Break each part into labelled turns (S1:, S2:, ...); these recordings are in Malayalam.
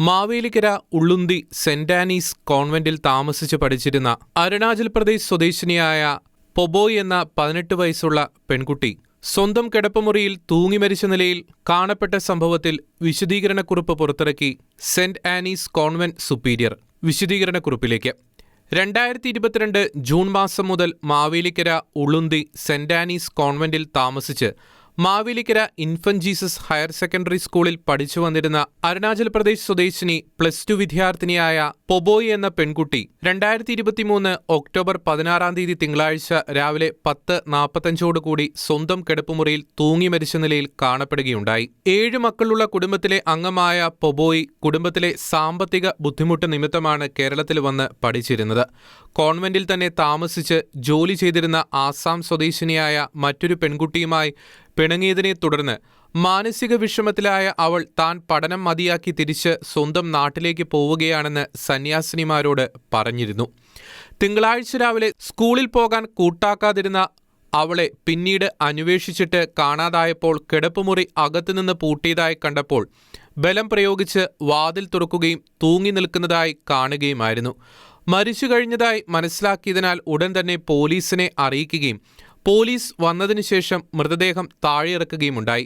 S1: മാവേലിക്കര ഉള്ളുന്തി സെന്റ് ആനീസ് കോൺവെന്റിൽ താമസിച്ച് പഠിച്ചിരുന്ന അരുണാചൽ പ്രദേശ് സ്വദേശിനിയായ പൊബോയ് എന്ന പതിനെട്ട് വയസ്സുള്ള പെൺകുട്ടി സ്വന്തം കിടപ്പുമുറിയിൽ തൂങ്ങി മരിച്ച നിലയിൽ കാണപ്പെട്ട സംഭവത്തിൽ വിശദീകരണക്കുറിപ്പ് പുറത്തിറക്കി സെന്റ് ആനീസ് കോൺവെന്റ് സുപ്പീരിയർ. വിശദീകരണക്കുറിപ്പിലേക്ക്. രണ്ടായിരത്തി ഇരുപത്തിരണ്ട് ജൂൺ മാസം മുതൽ മാവേലിക്കര ഉളുന്തി സെന്റ് ആനീസ് കോൺവെന്റിൽ താമസിച്ച് Mavelikkara infant Jesus higher secondary സ്കൂളിൽ പഠിച്ചു വന്നിരുന്ന അരുണാചൽ പ്രദേശ് സ്വദേശിനി പ്ലസ് ടു വിദ്യാർത്ഥിനിയായ പൊബോയ് എന്ന പെൺകുട്ടി രണ്ടായിരത്തി ഇരുപത്തിമൂന്ന് ഒക്ടോബർ പതിനാറാം തീയതി തിങ്കളാഴ്ച രാവിലെ പത്ത് നാൽപ്പത്തഞ്ചോടുകൂടി സ്വന്തം കിടപ്പുമുറിയിൽ തൂങ്ങി മരിച്ച നിലയിൽ കാണപ്പെടുകയുണ്ടായി. ഏഴ് മക്കളുള്ള കുടുംബത്തിലെ അംഗമായ പൊബോയ് കുടുംബത്തിലെ സാമ്പത്തിക ബുദ്ധിമുട്ട് നിമിത്തമാണ് കേരളത്തിൽ വന്ന് പഠിച്ചിരുന്നത്. കോൺവെന്റിൽ തന്നെ താമസിച്ച് ജോലി ചെയ്തിരുന്ന ആസാം സ്വദേശിനിയായ മറ്റൊരു പെൺകുട്ടിയുമായി പിണങ്ങിയതിനെ തുടർന്ന് മാനസിക വിഷമത്തിലായ അവൾ താൻ പഠനം മതിയാക്കി തിരിച്ച് സ്വന്തം നാട്ടിലേക്ക് പോവുകയാണെന്ന് സന്യാസിനിമാരോട് പറഞ്ഞിരുന്നു. തിങ്കളാഴ്ച രാവിലെ സ്കൂളിൽ പോകാൻ കൂട്ടാക്കാതിരുന്ന അവളെ പിന്നീട് അന്വേഷിച്ചിട്ട് കാണാതായപ്പോൾ കിടപ്പുമുറി അകത്തുനിന്ന് പൂട്ടിയതായി കണ്ടപ്പോൾ ബലം പ്രയോഗിച്ച് വാതിൽ തുറക്കുകയും തൂങ്ങി നിൽക്കുന്നതായി കാണുകയുമായിരുന്നു. മരിച്ചു കഴിഞ്ഞതായി മനസ്സിലാക്കിയതിനാൽ ഉടൻ തന്നെ പോലീസിനെ അറിയിക്കുകയും പോലീസ് വന്നതിനു ശേഷം മൃതദേഹം താഴെയിറക്കുകയും ഉണ്ടായി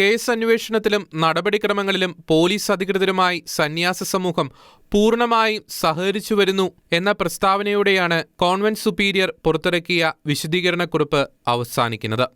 S1: കേസ് അന്വേഷണത്തിലും നടപടിക്രമങ്ങളിലും പോലീസ് അധികൃതരുമായി സന്യാസ സമൂഹം പൂർണമായും സഹകരിച്ചു വരുന്നു എന്ന പ്രസ്താവനയോടെയാണ് കോൺവെന്റ് സുപ്പീരിയർ പുറത്തിറക്കിയ വിശദീകരണക്കുറിപ്പ് അവസാനിക്കുന്നത്.